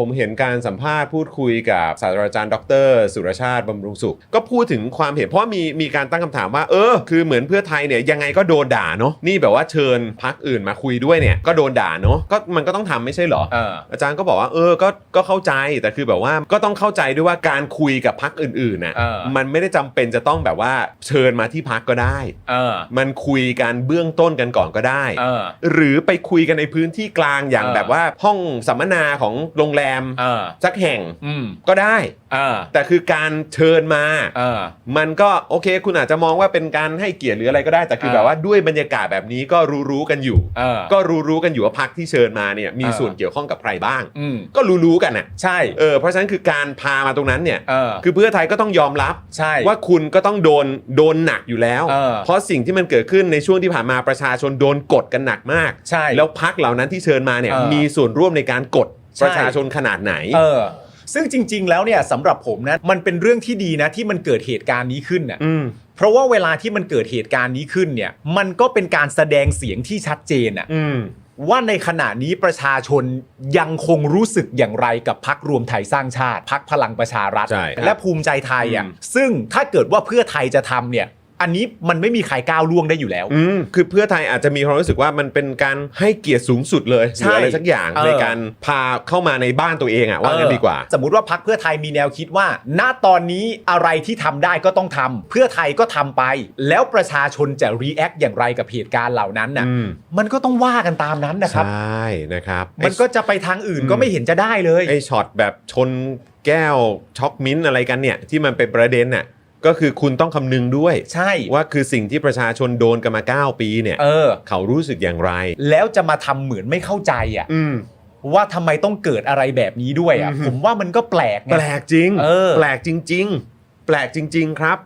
ผมเห็นการสัมภาษณ์พูดคุยกับศาสตราจารย์ดร สุรชาติบำรุงสุข ก็พูดถึงความเห็นเพราะว่ามีมีการตั้งคำถามว่า เออ คือเหมือนเพื่อไทยเนี่ยยังไงก็โดนด่าเนาะนี่แบบว่าเชิญพักอื่นมาคุยด้วยเนี่ยก็โดนด่าเนาะก็มันก็ต้องทำไม่ใช่เหรอ เออ อาจารย์ก็บอกว่าเออก็ก็เข้าใจแต่คือแบบว่าก็ต้องเข้าใจด้วยว่าการคุยกับพักอื่นๆน่ะเออ มันไม่ได้จำเป็นจะต้องแบบว่าเชิญมาที่พักก็ได้ เออ มันคุยกันเบื้องต้นกันก่อนก็ได้ เออ หรือไปคุยกันในพื้นที่กลางอย่างเออ แบบว่าห้องสัมมนาของโรงแรมเออสักแห่งอืมก็ได้ เออแต่คือการเชิญมา เออ มันก็โอเค คุณอาจจะมองว่าเป็นการให้เกียรติหรืออะไรก็ได้ แต่คือเออ แบบว่าด้วยบรรยากาศแบบนี้ก็รู้ๆกันอยู่ เออ ก็รู้ๆกันอยู่ว่าพักที่เชิญมาเนี่ยมีเออ ส่วนเกี่ยวข้องกับใครบ้าง อืมก็รู้ๆกันน่ะใช่เออเพราะฉะนั้นคือการพามาตรงนั้นเนี่ย เออคือเพื่อไทยก็ต้องยอมรับ ใช่ ว่าคุณก็ต้องโดนโดนหนักอยู่แล้ว เออ เพราะสิ่งที่มันเกิดขึ้นในช่วงที่ผ่านมาประชาชนโดนกดกันหนักมาก ใช่ แล้วพักเหล่านั้นที่เชิญมาเนี่ยเออ มีส่วนร่วมในการกด ใช่ ประชาชนขนาดไหน เออ ซึ่งจริง ๆ แล้วเนี่ยสำหรับผมนะมันเป็นเรื่องที่ดีนะที่มันเกิดเหตุการณ์นี้ขึ้นน่ะอืม เพราะว่าเวลาที่มันเกิดเหตุการณ์นี้ขึ้นเนี่ย มันก็เป็นการแสดงเสียงที่ชัดเจนอะอืม ว่าในขณะนี้ประชาชนยังคงรู้สึกอย่างไรกับพักรวมไทยสร้างชาติพักพลังประชารัฐ ใช่และภูมิใจไทยอะอืม ซึ่งถ้าเกิดว่าเพื่อไทยจะทำเนี่ย อันนี้มันไม่มีใครก้าวล่วงได้อยู่แล้ว อืมคือเพื่อไทยอาจจะมีความรู้สึกว่ามันเป็นการให้เกียรติสูงสุดเลยหใช่รืออะไรสักอย่างเออ ในการพาเข้ามาในบ้านตัวเองอะว่างั้นดีกว่า สมมุติว่าพักเพื่อไทยมีแนวคิดว่า ณตอนนี้อะไรที่ทำได้ก็ต้องทำเพื่อไทยก็ทำไป แล้วประชาชนจะรีแอคอย่างไรกับเหตุการณ์เหล่านั้นน่ะอืม มันก็ต้องว่ากันตามนั้นนะครับ ใช่นะครับมันก็จะไปทางอื่นก็ไม่เห็นจะได้เลย ไอ้ช็อตแบบชนแก้วช็อกมิ้นท์อะไรกันเนี่ย ที่มันเป็นประเด็นน่ะ ก็คือคุณต้องคำนึงด้วยใช่ ว่าคือสิ่งที่ประชาชนโดนกันมา 9 ปีเนี่ย เออ เขารู้สึกอย่างไร แล้วจะมาทำเหมือนไม่เข้าใจอะ อืม ว่าทำไมต้องเกิดอะไรแบบนี้ด้วยอะ อืมผมว่ามันก็แปลกไง แปลกจริง เออ แปลกจริง ๆ แปลกจริง ๆ ครับ